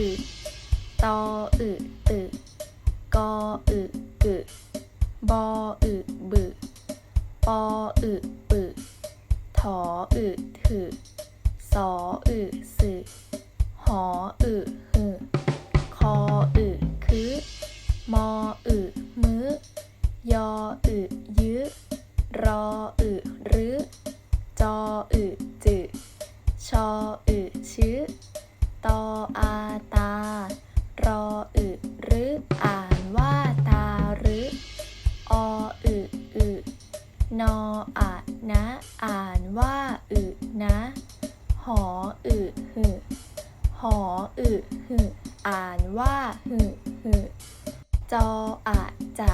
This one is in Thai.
อึตออึตึกออึกึบออึบึปออึปึถออึถึสออึสึหออึหึคออึคือมออึมึยออึยึรออึรึจออึจึชออึชื้อตออา นออะนะ อ่านว่าอึนะ หออึหึหออึหึอ่านว่าหึหึจออจะ